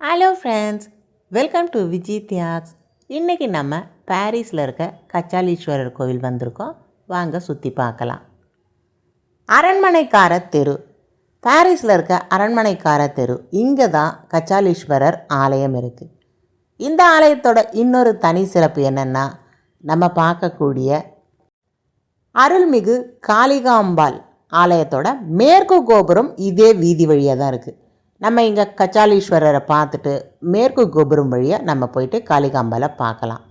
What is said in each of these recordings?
Hello friends welcome to Vijay தியாக்ஸ் இன்றைக்கி நம்ம பாரிஸில் இருக்க கச்சாலீஸ்வரர் கோவில் வந்திருக்கோம். வாங்க சுற்றி பார்க்கலாம். அரண்மனைக்கார தெரு. பாரிஸில் இருக்க அரண்மனைக்கார தெரு. இங்கே தான் கச்சாலீஸ்வரர் ஆலயம் இருக்குது இந்த ஆலயத்தோட இன்னொரு தனி சிறப்பு என்னென்னா நம்ம பார்க்கக்கூடிய அருள்மிகு காளிகாம்பாள் ஆலயத்தோட மேற்கு கோபுரம் இதே வீதி வழியாக தான் இருக்குது நம்ம இங்கே கச்சாலீஸ்வரரை பார்த்துட்டு மேற்கு கோபுரம் வழியாக நம்ம போயிட்டு காளிகாம்பலை பார்க்கலாம்.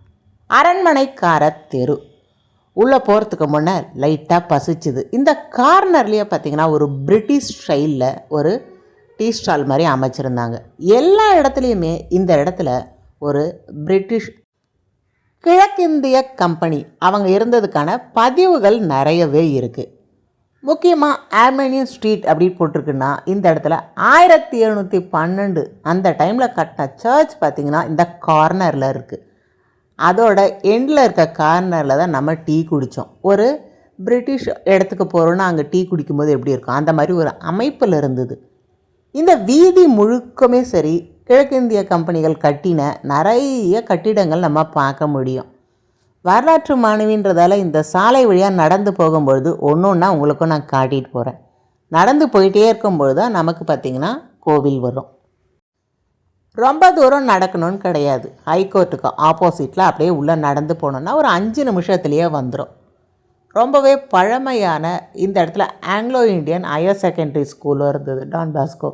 அரண்மனைக்கார தெரு. உள்ளே போகிறதுக்கு முன்னே லைட்டாக பசிச்சுது. இந்த கார்னர்லேயே பார்த்தீங்கன்னா ஒரு பிரிட்டிஷ் ஸ்டைலில் ஒரு டீ ஸ்டால் மாதிரி அமைச்சிருந்தாங்க. எல்லா இடத்துலையுமே இந்த இடத்துல ஒரு பிரிட்டிஷ் கிழக்கிந்திய கம்பெனி. அவங்க இருந்ததுக்கான பதிவுகள் நிறையவே இருக்குது முக்கியமாக ஆர்மேனியன் ஸ்ட்ரீட் அப்படின்னு போட்டிருக்குன்னா இந்த இடத்துல ஆயிரத்தி எழுநூற்றி பன்னெண்டு அந்த டைமில் கட்டின சர்ச் பார்த்திங்கன்னா இந்த கார்னரில் இருக்குது அதோட எண்டில் இருக்க கார்னரில் தான் நம்ம டீ குடித்தோம் ஒரு பிரிட்டிஷ் இடத்துக்கு போகிறோன்னா அங்கே டீ குடிக்கும்போது எப்படி இருக்கும்? அந்த மாதிரி ஒரு அமைப்பில் இருந்தது. இந்த வீதி முழுக்கமே சரி கிழக்கிந்திய கம்பெனிகள் கட்டின நிறைய கட்டிடங்கள் நம்ம பார்க்க முடியும். வரலாற்று மாணவின்றதால இந்த சாலை வழியாக நடந்து போகும்பொழுது ஒன்று ஒன்றா உங்களுக்கும் நான் காட்டிகிட்டு போகிறேன் நடந்து போயிட்டே இருக்கும்பொழுது தான் நமக்கு பார்த்திங்கன்னா கோவில் வரும். ரொம்ப தூரம் நடக்கணும்னு கிடையாது. ஹைகோர்ட்டுக்கு ஆப்போசிட்டில் அப்படியே உள்ளே நடந்து போனோன்னா ஒரு அஞ்சு நிமிஷத்துலேயே வந்துடும் ரொம்பவே பழமையான இந்த இடத்துல ஆங்கிலோ இந்தியன் ஹையர் செகண்டரி ஸ்கூலும் இருந்தது டான் பாஸ்கோ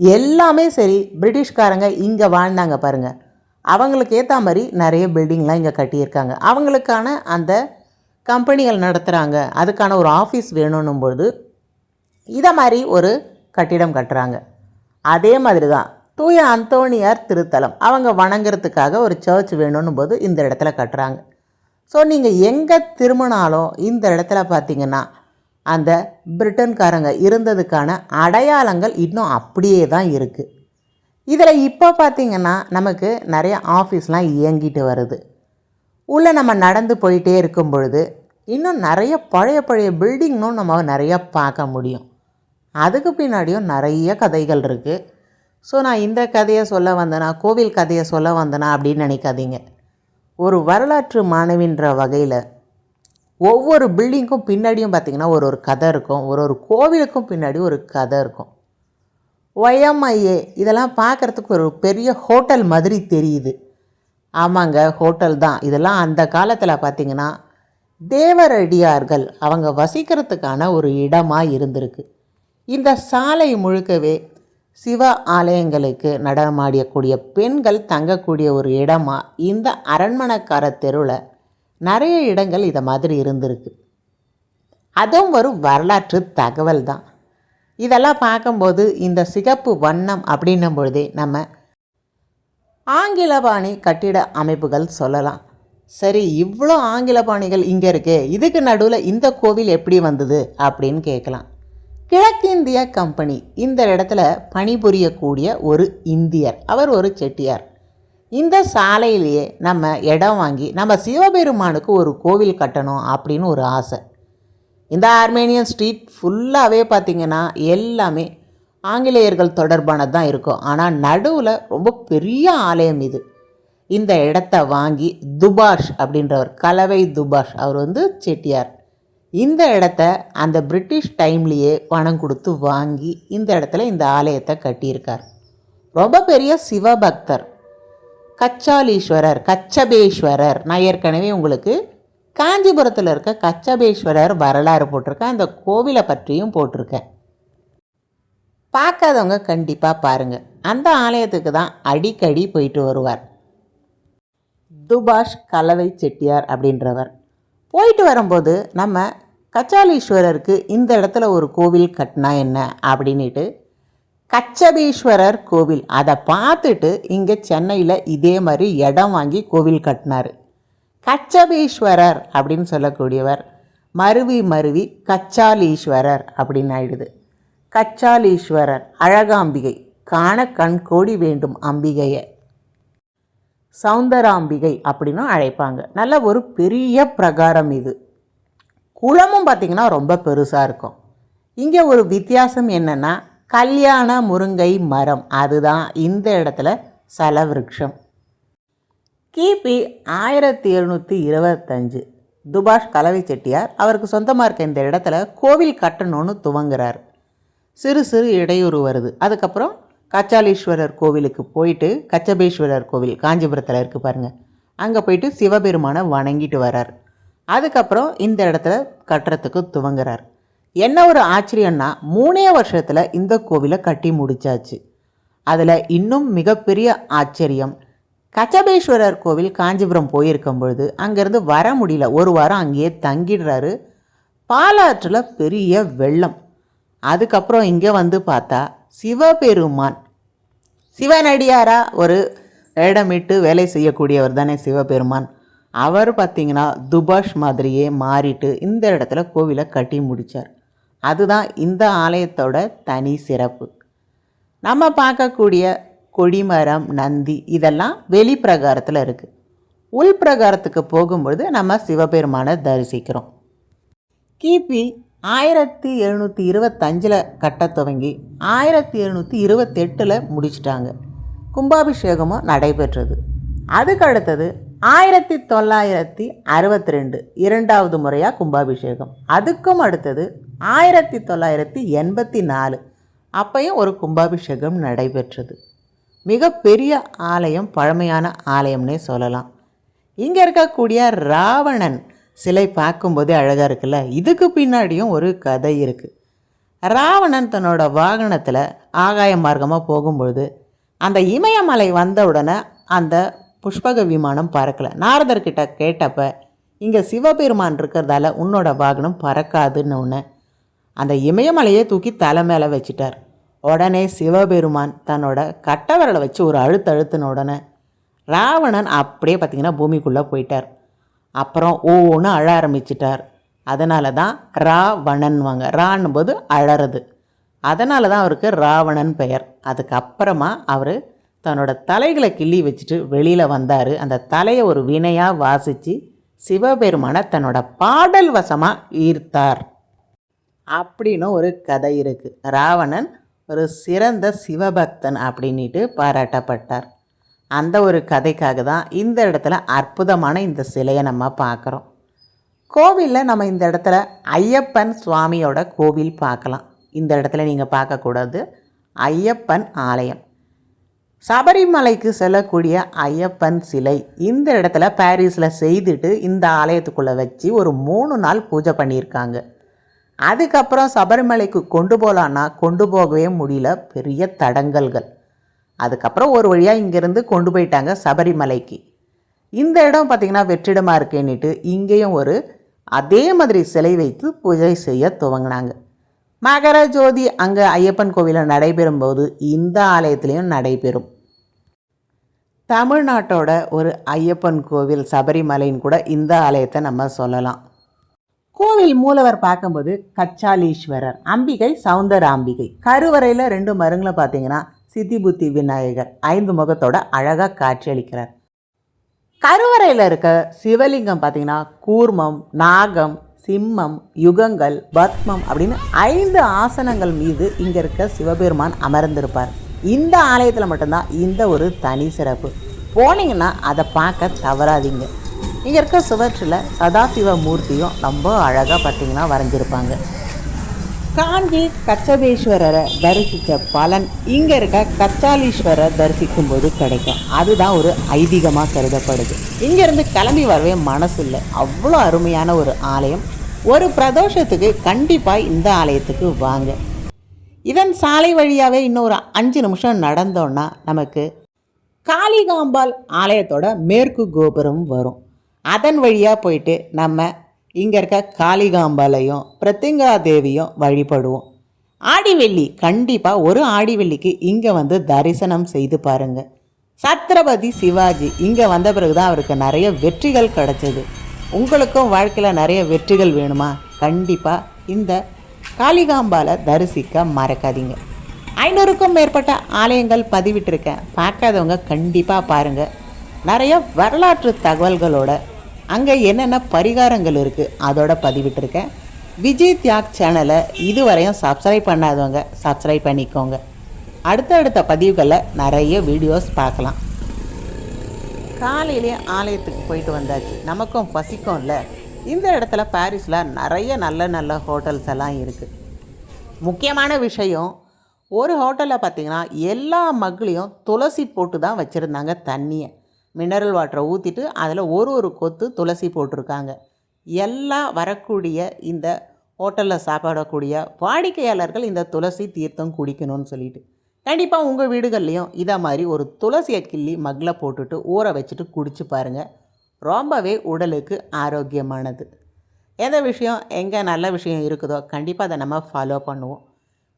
எல்லாமே சரி பிரிட்டிஷ்காரங்க இங்கே வாழ்ந்தாங்க பாருங்கள் அவங்களுக்கு ஏற்ற மாதிரி நிறைய பில்டிங்லாம் இங்கே கட்டியிருக்காங்க. அவங்களுக்கான அந்த கம்பெனிகள் நடத்துகிறாங்க அதுக்கான ஒரு ஆஃபீஸ் வேணும்னும் பொழுது இதை மாதிரி ஒரு கட்டிடம் கட்டுறாங்க. அதே மாதிரி தான் தூய அந்தோணியார் திருத்தலம். அவங்க வணங்குறதுக்காக ஒரு சர்ச் வேணும்னும் போது இந்த இடத்துல கட்டுறாங்க. ஸோ நீங்கள் எங்கே திரும்பினாலும் இந்த இடத்துல பார்த்தீங்கன்னா அந்த பிரிட்டன்காரங்க இருந்ததுக்கான அடையாளங்கள் இன்னும் அப்படியே தான் இருக்குது இதில் இப்போ பார்த்திங்கன்னா நமக்கு நிறைய ஆஃபீஸ்லாம் இயங்கிட்டு வருது. உள்ளே நம்ம நடந்து போயிட்டே இருக்கும் பொழுது இன்னும் நிறைய பழைய பழைய பில்டிங்னும் நம்ம நிறைய பார்க்க முடியும். அதுக்கு பின்னாடியும் நிறைய கதைகள் இருக்குது ஸோ நான் இந்த கதையை சொல்ல வந்தேனா கோவில் கதையை சொல்ல வந்தேனா அப்படின்னு நினைக்காதீங்க. ஒரு வரலாற்று மாணவின்ற வகையில் ஒவ்வொரு பில்டிங்க்கும் பின்னாடியும் பார்த்திங்கன்னா ஒரு ஒரு கதை இருக்கும். ஒரு ஒரு கோவிலுக்கும் பின்னாடி ஒரு கதை இருக்கும். ஒயம்ஐஏ இதெல்லாம் பார்க்குறதுக்கு ஒரு பெரிய ஹோட்டல் மாதிரி தெரியுது. ஆமாங்க ஹோட்டல் தான். இதெல்லாம் அந்த காலத்தில் பார்த்திங்கன்னா தேவரடியார்கள் அவங்க வசிக்கிறதுக்கான ஒரு இடமாக இருந்திருக்கு. இந்த சாலை முழுக்கவே சிவ ஆலயங்களுக்கு நடனமாடியக்கூடிய பெண்கள் தங்கக்கூடிய ஒரு இடமா இந்த அரண்மனைக்கார தெருவில் நிறைய இடங்கள் இதை மாதிரி இருந்திருக்கு. அதுவும் ஒரு வரலாற்று தகவல் தான். இதெல்லாம் பார்க்கும்போது இந்த சிகப்பு வண்ணம் அப்படின்னும் பொழுதே நம்ம ஆங்கில பாணி கட்டிட அமைப்புகள் சொல்லலாம். சரி இவ்வளோ ஆங்கில பாணிகள் இங்கே இருக்கே இதுக்கு நடுவில் இந்த கோவில் எப்படி வந்தது அப்படின்னு கேட்கலாம். கிழக்கிந்திய கம்பெனி இந்த இடத்துல பணிபுரியக்கூடிய ஒரு இந்தியர் அவர் ஒரு செட்டியார். இந்த சாலையிலேயே நம்ம இடம் வாங்கி நம்ம சிவபெருமானுக்கு ஒரு கோவில் கட்டணும் அப்படின்னு ஒரு ஆசை. இந்த ஆர்மேனியன் ஸ்ட்ரீட் ஃபுல்லாகவே பார்த்திங்கன்னா எல்லாமே ஆங்கிலேயர்கள் தொடர்பானது தான் இருக்கும். ஆனால் நடுவில் ரொம்ப பெரிய ஆலயம் இது. இந்த இடத்த வாங்கி துபாஷ் அப்படின்றவர் கலவை துபாஷ் அவர் வந்து செட்டியார். இந்த இடத்த அந்த பிரிட்டிஷ் டைம்லேயே பணம் கொடுத்து வாங்கி இந்த இடத்துல இந்த ஆலயத்தை கட்டியிருக்கார். ரொம்ப பெரிய சிவபக்தர். கச்சாலீஸ்வரர் கச்சபேஸ்வரர் நான் ஏற்கனவே உங்களுக்கு காஞ்சிபுரத்தில் இருக்க கச்சபேஸ்வரர் வரலாறு போட்டிருக்கேன் அந்த கோவிலை பற்றியும் போட்டிருக்கேன் பார்க்காதவங்க கண்டிப்பாக பாருங்கள் அந்த ஆலயத்துக்கு தான் அடிக்கடி போயிட்டு வருவார். துபாஷ் கலவை செட்டியார் அப்படின்றவர். போயிட்டு வரும்போது நம்ம கச்சாலீஸ்வரருக்கு இந்த இடத்துல ஒரு கோவில் கட்டினா என்ன அப்படின்ட்டு கச்சபீஸ்வரர் கோவில் அதை பார்த்துட்டு இங்கே சென்னையில் இதே மாதிரி இடம் வாங்கி கோவில் கட்டினார். கச்சபீஸ்வரர் அப்படின்னு சொல்லக்கூடியவர். மருவி மருவி கச்சாலீஸ்வரர் அப்படின்னு ஆயிடுது. கச்சாலீஸ்வரர் அழகாம்பிகை காண கண் கோடி வேண்டும் அம்பிகையை. சௌந்தராம்பிகை அப்படின்னும் அழைப்பாங்க. நல்ல ஒரு பெரிய பிரகாரம் இது. குளமும் பார்த்திங்கன்னா ரொம்ப பெருசாக இருக்கும். இங்கே ஒரு வித்தியாசம் என்னென்னா கல்யாண முருங்கை மரம். அதுதான் இந்த இடத்துல சலவிருட்சம் கிபி ஆயிரத்தி எழுநூற்றி இருபத்தஞ்சு. துபாஷ் கலவை செட்டியார் அவருக்கு சொந்தமாக இருக்க இந்த இடத்துல கோவில் கட்டணும்னு துவங்குறார். சிறு சிறு இடையூறு வருது. அதுக்கப்புறம் கச்சாலீஸ்வரர் கோவிலுக்கு போயிட்டு கச்சபேஸ்வரர் கோவில் காஞ்சிபுரத்தில் இருக்குது பாருங்கள் அங்கே போயிட்டு சிவபெருமானை வணங்கிட்டு வரார் அதுக்கப்புறம் இந்த இடத்துல கட்டுறதுக்கு துவங்குறார். என்ன ஒரு ஆச்சரியம்னா மூணே வருஷத்தில் இந்த கோவிலை கட்டி முடிச்சாச்சு. அதில் இன்னும் மிகப்பெரிய ஆச்சரியம் கச்சபேஸ்வரர் கோவில் காஞ்சிபுரம் போயிருக்கும் பொழுது அங்கேருந்து வர முடியல. ஒரு வாரம் அங்கேயே தங்கிடுறாரு. பாலாற்றில் பெரிய வெள்ளம். அதுக்கப்புறம் இங்கே வந்து பார்த்தா சிவபெருமான். சிவனடியாரா ஒரு இடமிட்டு வேலை செய்யக்கூடியவர் தானே சிவபெருமான். அவர் பார்த்திங்கன்னா துபாஷ் மாதிரியே மாறிட்டு இந்த இடத்துல கோவிலை கட்டி முடித்தார் அதுதான் இந்த ஆலயத்தோட தனி சிறப்பு. நம்ம பார்க்கக்கூடிய கொடிமரம் நந்தி இதெல்லாம் வெளி பிரகாரத்தில் இருக்குது உள் பிரகாரத்துக்கு போகும்பொழுது நம்ம சிவபெருமானை தரிசிக்கிறோம். கிபி ஆயிரத்தி எழுநூற்றி இருபத்தஞ்சில் கட்ட துவங்கி ஆயிரத்தி எழுநூற்றி இருபத்தெட்டில் முடிச்சிட்டாங்க. கும்பாபிஷேகமும் நடைபெற்றது. அதுக்கு அடுத்தது ஆயிரத்தி தொள்ளாயிரத்தி அறுபத்தி ரெண்டு இரண்டாவது முறையாக கும்பாபிஷேகம். அதுக்கும் அடுத்தது ஆயிரத்தி தொள்ளாயிரத்தி எண்பத்தி நாலு அப்பையும் ஒரு கும்பாபிஷேகம் நடைபெற்றது. மிகப்பெரிய ஆலயம் பழமையான ஆலயம்னே சொல்லலாம். இங்கே இருக்கக்கூடிய ராவணன் சிலை பார்க்கும்போதே அழகாக இருக்குல்ல? இதுக்கு பின்னாடியும் ஒரு கதை இருக்குது ராவணன் தன்னோட வாகனத்தில் ஆகாய மார்க்கமாக போகும்பொழுது அந்த இமயமலை வந்த உடனே அந்த புஷ்பக விமானம் பறக்கலை. நாரதர்கிட்ட கேட்டப்ப இங்கே சிவபெருமான் இருக்கிறதால உன்னோட வாகனம் பறக்காதுன்னு ஒன்று அந்த இமயமலையை தூக்கி தலை மேலே வச்சிட்டார். உடனே சிவபெருமான் தன்னோட கட்டவரலை வச்சு ஒரு அழுத்து அழுத்தின உடனே ராவணன் அப்படியே பார்த்திங்கன்னா பூமிக்குள்ளே போயிட்டார். அப்புறம் ஒவ்வொன்று அழ ஆரம்பிச்சிட்டார். அதனால தான் ராவணன்வாங்க ரான்னும் போது அழறது. அதனால தான் அவருக்கு ராவணன் பெயர். அதுக்கப்புறமா அவர் தன்னோட தலைகளை கிள்ளி வச்சுட்டு வெளியில் வந்தார். அந்த தலையை ஒரு வினையாக வாசித்து சிவபெருமானை தன்னோட பாடல் வசமாக ஈர்த்தார். அப்படின்னு ஒரு கதை இருக்குது ராவணன் ஒரு சிறந்த சிவபக்தன் அப்படின்ட்டு பாராட்டப்பட்டார். அந்த ஒரு கதைக்காக தான் இந்த இடத்துல அற்புதமான இந்த சிலையை நம்ம பார்க்குறோம். கோவிலில் நம்ம இந்த இடத்துல ஐயப்பன் சுவாமியோட கோவில் பார்க்கலாம். இந்த இடத்துல நீங்கள் பார்க்கக்கூடாது. ஐயப்பன் ஆலயம். சபரிமலைக்கு செல்லக்கூடிய ஐயப்பன் சிலை இந்த இடத்துல பாரிஸில் செய்துட்டு இந்த ஆலயத்துக்குள்ளே வச்சு ஒரு மூணு நாள் பூஜை பண்ணியிருக்காங்க. அதுக்கப்புறம் சபரிமலைக்கு கொண்டு போகலான்னா கொண்டு போகவே முடியல. பெரிய தடங்கல்கள். அதுக்கப்புறம் ஒரு வழியாக இங்கேருந்து கொண்டு போயிட்டாங்க சபரிமலைக்கு. இந்த இடம் பார்த்திங்கன்னா வெற்றிடமாக இருக்கேன்னுட்டு இங்கேயும் ஒரு அதே மாதிரி சிலை வைத்து பூஜை செய்ய துவங்கினாங்க. மகர ஜோதி அங்கே ஐயப்பன் கோவிலில் நடைபெறும் போது இந்த ஆலயத்திலையும் நடைபெறும். தமிழ்நாட்டோட ஒரு ஐயப்பன் கோவில் சபரிமலைன்னு கூட இந்த ஆலயத்தை நம்ம சொல்லலாம். கோவில் மூலவர் பார்க்கும்போது கச்சாலீஸ்வரர் அம்பிகை சவுந்தர அம்பிகை கருவறையில் ரெண்டு மருங்களை பார்த்தீங்கன்னா சித்தி புத்தி விநாயகர் ஐந்து முகத்தோட அழகாக காட்சியளிக்கிறார். கருவறையில் இருக்க சிவலிங்கம் பார்த்தீங்கன்னா கூர்மம் நாகம் சிம்மம் யுகங்கள் பத்மம் அப்படின்னு ஐந்து ஆசனங்கள் மீது இங்கே இருக்க சிவபெருமான் அமர்ந்திருப்பார். இந்த ஆலயத்தில் மட்டும்தான் இந்த ஒரு தனி சிறப்பு. போனீங்கன்னா அதை பார்க்க தவறாதீங்க. இங்கே இருக்க சுவற்றில் சதாசிவ மூர்த்தியும் ரொம்ப அழகாக பார்த்தீங்கன்னா வரைஞ்சிருப்பாங்க. காஞ்சி கச்சபேஸ்வரரை தரிசித்த பலன் இங்கே இருக்க கச்சாலீஸ்வரரை தரிசிக்கும் போது கிடைக்கும். அதுதான் ஒரு ஐதீகமாக கருதப்படுது. இங்கேருந்து கிளம்பி வரவே மனசு இல்லை அவ்வளோ அருமையான ஒரு ஆலயம். ஒரு பிரதோஷத்துக்கு கண்டிப்பாக இந்த ஆலயத்துக்கு வாங்க. இதன் சாலை வழியாகவே இன்னும் ஒரு அஞ்சு நிமிஷம் நடந்தோன்னா நமக்கு காளிகாம்பாள் ஆலயத்தோட மேற்கு கோபுரம் வரும். அதன் வழியாக போயிட்டு நம்ம இங்கே இருக்க காளிகாம்பாலையும் பிரத்திங்கா தேவியும் வழிபடுவோம். ஆடிவெள்ளி கண்டிப்பாக ஒரு ஆடிவெள்ளிக்கு இங்கே வந்து தரிசனம் செய்து பாருங்கள் சத்ரபதி சிவாஜி இங்கே வந்த பிறகு தான் அவருக்கு நிறைய வெற்றிகள் கிடச்சிது. உங்களுக்கும் வாழ்க்கையில் நிறைய வெற்றிகள் வேணுமா? கண்டிப்பாக இந்த காளிகாம்பாலை தரிசிக்க மறக்காதீங்க. ஐநூறுக்கும் மேற்பட்ட ஆலயங்கள் பதிவிட்டிருக்கேன். பார்க்காதவங்க கண்டிப்பாக பாருங்கள் நிறைய வரலாற்று தகவல்களோட அங்கே என்னென்ன பரிகாரங்கள் இருக்குது அதோட பதிவிட்டிருக்கேன். விஜய் தியாக் சேனலை இதுவரையும் சப்ஸ்கிரைப் பண்ணாதவங்க சப்ஸ்கிரைப் பண்ணிக்கோங்க. அடுத்தடுத்த பதிவுகளில் நிறைய வீடியோஸ் பார்க்கலாம். காலையிலே ஆலயத்துக்கு போயிட்டு வந்தாச்சு. நமக்கும் பசிக்கும்ல இந்த இடத்துல பாரிஸில் நிறைய நல்ல நல்ல ஹோட்டல்ஸ் எல்லாம் இருக்குது முக்கியமான விஷயம் ஒரு ஹோட்டலில் பார்த்தீங்கன்னா எல்லா மகளையும் துளசி போட்டு தான் வச்சுருந்தாங்க தண்ணியை. மினரல் வாட்டரை ஊற்றிட்டு அதில் ஒரு ஒரு கொத்து துளசி போட்டிருக்காங்க. எல்லாம் வரக்கூடிய இந்த ஹோட்டலில் சாப்பிடக்கூடிய வாடிக்கையாளர்கள் இந்த துளசி தீர்த்தம் குடிக்கணும்னு சொல்லிட்டு. கண்டிப்பாக உங்கள் வீடுகள்லேயும் இதை மாதிரி ஒரு துளசியை கிள்ளி மக்கில் போட்டுட்டு ஊற வச்சுட்டு குடிச்சு பாருங்கள் ரொம்பவே உடலுக்கு ஆரோக்கியமானது. எந்த விஷயம் எங்கே நல்ல விஷயம் இருக்குதோ கண்டிப்பாக அதை நம்ம ஃபாலோ பண்ணுவோம்.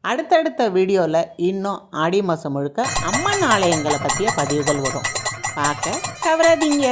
அடுத்தடுத்த வீடியோவில் இன்னும் ஆடி மாதம் முழுக்க அம்மன் ஆலயங்களை பற்றிய பதிவுகள் வரும். பார்க்க தவறாதீங்க.